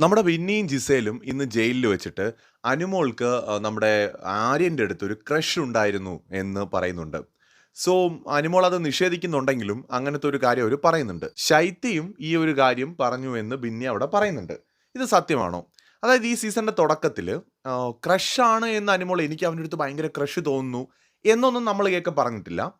നമ്മുടെ വിന്നിയും ജിസേലും ഇന്ന് ജയിലിൽ വെച്ചിട്ട് അനുമോൾക്ക് നമ്മുടെ ആര്യന്റെ അടുത്ത് ഒരു ക്രഷ് ഉണ്ടായിരുന്നു എന്ന് പറയുന്നുണ്ട്. സോ അനുമോൾ അത് നിഷേധിക്കുന്നുണ്ടെങ്കിലും അങ്ങനത്തെ ഒരു കാര്യം അവർ പറയുന്നുണ്ട്. ശൈത്യയും ഈ ഒരു കാര്യം പറഞ്ഞു എന്ന് ബിന്നി അവിടെ പറയുന്നുണ്ട്. ഇത് സത്യമാണോ? അതായത് ഈ സീസണിന്റെ തുടക്കത്തിൽ ക്രഷാണ് എന്ന് അനുമോൾ എനിക്ക് അവന്റെ അടുത്ത് ഭയങ്കര ക്രഷ് തോന്നുന്നു എന്നൊന്നും നമ്മൾ കേൾക്കെ പറഞ്ഞിട്ടില്ല.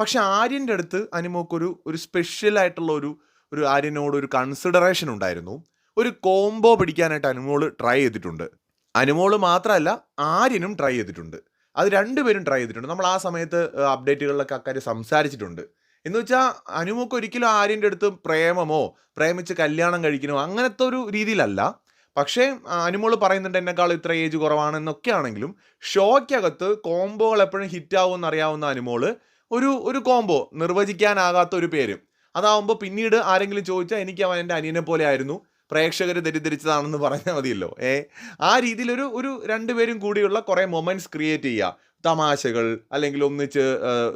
പക്ഷെ ആര്യന്റെ അടുത്ത് അനുമോക്കൊരു ഒരു സ്പെഷ്യലായിട്ടുള്ള ഒരു ഒരു ആര്യനോട് ഒരു കൺസിഡറേഷൻ ഉണ്ടായിരുന്നു. ഒരു കോംബോ പിടിക്കാനായിട്ട് അനുമോൾ ട്രൈ ചെയ്തിട്ടുണ്ട്. അനുമോൾ മാത്രമല്ല ആര്യനും ട്രൈ ചെയ്തിട്ടുണ്ട്. അത് രണ്ടുപേരും ട്രൈ ചെയ്തിട്ടുണ്ട്. നമ്മൾ ആ സമയത്ത് അപ്ഡേറ്റുകളിലൊക്കെ അക്കാര്യം സംസാരിച്ചിട്ടുണ്ട്. എന്ന് വെച്ചാൽ അനുമോക്ക് ഒരിക്കലും ആര്യന്റെ അടുത്ത് പ്രേമമോ പ്രേമിച്ച് കല്യാണം കഴിക്കണോ അങ്ങനത്തെ ഒരു രീതിയിലല്ല. പക്ഷേ അനുമോൾ പറയുന്നുണ്ട് എന്നെക്കാൾ ഇത്ര ഏജ് കുറവാണെന്നൊക്കെ ആണെങ്കിലും ഷോയ്ക്കകത്ത് കോംബോകൾ എപ്പോഴും ഹിറ്റ് ആവുമെന്ന് അറിയാവുന്ന അനുമോൾ ഒരു ഒരു കോംബോ നിർവചിക്കാനാകാത്ത ഒരു പേര്. അതാവുമ്പോൾ പിന്നീട് ആരെങ്കിലും ചോദിച്ചാൽ എനിക്ക് അവൻ എന്റെ അനിയനെ പോലെ ആയിരുന്നു. പ്രേക്ഷകർ തെറ്റിദ്ധരിച്ചതാണെന്ന് പറഞ്ഞാൽ മതിയല്ലോ. ഏ? ആ രീതിയിലൊരു ഒരു രണ്ടുപേരും കൂടിയുള്ള കുറേ മൊമെന്റ്സ് ക്രിയേറ്റ് ചെയ്യുക. തമാശകൾ അല്ലെങ്കിൽ ഒന്നിച്ച്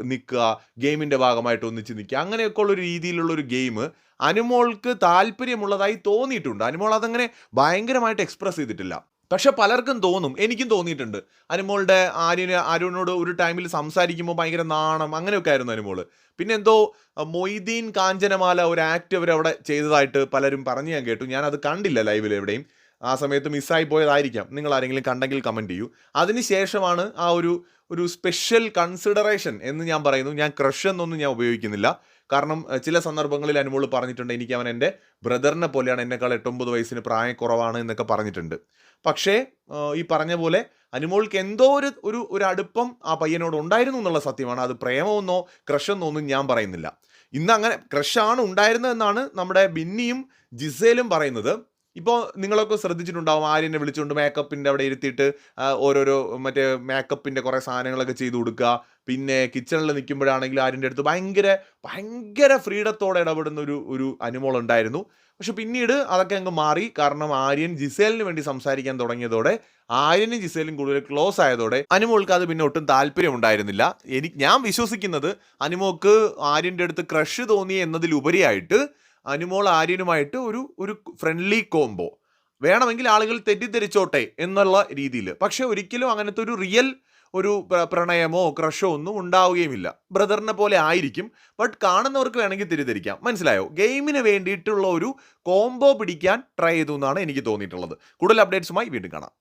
നിൽക്കുക ഗെയിമിന്റെ ഭാഗമായിട്ട് ഒന്നിച്ച് നിൽക്കുക അങ്ങനെയൊക്കെ ഉള്ള ഒരു രീതിയിലുള്ള ഒരു ഗെയിം അനുമോൾക്ക് താല്പര്യമുള്ളതായി തോന്നിയിട്ടുണ്ട്. അനുമോൾ അതങ്ങനെ ഭയങ്കരമായിട്ട് എക്സ്പ്രസ് ചെയ്തിട്ടില്ല. പക്ഷെ പലർക്കും തോന്നും എനിക്കും തോന്നിയിട്ടുണ്ട്. അനുമോളുടെ ആര്യന് ആര്യനോട് ഒരു ടൈമിൽ സംസാരിക്കുമ്പോൾ ഭയങ്കര നാണം അങ്ങനെയൊക്കെ ആയിരുന്നു അനുമോൾ. പിന്നെ എന്തോ മൊയ്തീൻ കാഞ്ചനമാല ഒരു ആക്ട് അവർ അവിടെ ചെയ്തതായിട്ട് പലരും പറഞ്ഞു ഞാൻ കേട്ടു. ഞാൻ അത് കണ്ടില്ല ലൈവിൽ എവിടെയും. ആ സമയത്ത് മിസ്സായി പോയതായിരിക്കാം. നിങ്ങൾ ആരെങ്കിലും കണ്ടെങ്കിൽ കമന്റ് ചെയ്യൂ. അതിനുശേഷമാണ് ആ ഒരു ഒരു സ്പെഷ്യൽ കൺസിഡറേഷൻ എന്ന് ഞാൻ പറയുന്നു. ഞാൻ ക്രഷ് എന്നൊന്നും ഞാൻ ഉപയോഗിക്കുന്നില്ല. കാരണം ചില സന്ദർഭങ്ങളിൽ അനുമോൾ പറഞ്ഞിട്ടുണ്ട് എനിക്ക് അവൻ എന്റെ ബ്രദറിനെ പോലെയാണ് എന്നെക്കാൾ എട്ടൊമ്പത് വയസ്സിന് പ്രായം കുറവാണ് എന്നൊക്കെ പറഞ്ഞിട്ടുണ്ട്. പക്ഷേ ഈ പറഞ്ഞ പോലെ അനുമോൾക്ക് എന്തോ ഒരു ഒരു ഒരു അടുപ്പം ആ പയ്യനോട് ഉണ്ടായിരുന്നു എന്നുള്ള സത്യമാണ്. അത് പ്രേമമെന്നോ ക്രഷെന്നോ ഒന്നും ഞാൻ പറയുന്നില്ല. ഇന്ന് അങ്ങനെ ക്രഷാണ് ഉണ്ടായിരുന്നതെന്നാണ് നമ്മുടെ ബിന്നിയും ജിസേലും പറയുന്നത്. ഇപ്പോൾ നിങ്ങളൊക്കെ ശ്രദ്ധിച്ചിട്ടുണ്ടാവും ആര്യനെ വിളിച്ചുകൊണ്ട് മേക്കപ്പിന്റെ അവിടെ ഇരുത്തിയിട്ട് ഓരോരോ മറ്റേ മേക്കപ്പിന്റെ കുറേ സാധനങ്ങളൊക്കെ ചെയ്തു കൊടുക്കുക പിന്നെ കിച്ചണിൽ നിൽക്കുമ്പോഴാണെങ്കിൽ ആര്യന്റെ അടുത്ത് ഭയങ്കര ഭയങ്കര ഫ്രീഡത്തോടെ ഇടപെടുന്ന ഒരു ഒരു അനുമോൾ ഉണ്ടായിരുന്നു. പക്ഷെ പിന്നീട് അതൊക്കെ അങ്ങ് മാറി. കാരണം ആര്യൻ ജിസേലിന് വേണ്ടി സംസാരിക്കാൻ തുടങ്ങിയതോടെ ആര്യനും ജിസേലും കൂടുതൽ ക്ലോസ് ആയതോടെ അനുമോൾക്ക് അത് പിന്നെ ഒട്ടും താല്പര്യം ഉണ്ടായിരുന്നില്ല എനിക്ക് ഞാൻ വിശ്വസിക്കുന്നത് അനുമോക്ക് ആര്യന്റെ അടുത്ത് ക്രഷ് തോന്നി എന്നതിലുപരിയായിട്ട് അനുമോൾ ആര്യനുമായിട്ട് ഒരു ഒരു ഫ്രണ്ട്ലി കോംബോ വേണമെങ്കിൽ ആളുകൾ തെറ്റിദ്ധരിച്ചോട്ടെ എന്നുള്ള രീതിയിൽ. പക്ഷെ ഒരിക്കലും അങ്ങനത്തെ ഒരു റിയൽ ഒരു പ്രണയമോ ക്രഷോ ഒന്നും ഉണ്ടാവുകയുമില്ല. ബ്രദറിനെ പോലെ ആയിരിക്കും. ബട്ട് കാണുന്നവർക്ക് വേണമെങ്കിൽ തിരിതിരിക്കാം മനസ്സിലായോ? ഗെയിമിന് വേണ്ടിയിട്ടുള്ള ഒരു കോംബോ പിടിക്കാൻ ട്രൈ ചെയ്തു എന്നാണ് എനിക്ക് തോന്നിയിട്ടുള്ളത്. കൂടുതൽ അപ്ഡേറ്റ്സുമായി വീണ്ടും കാണാം.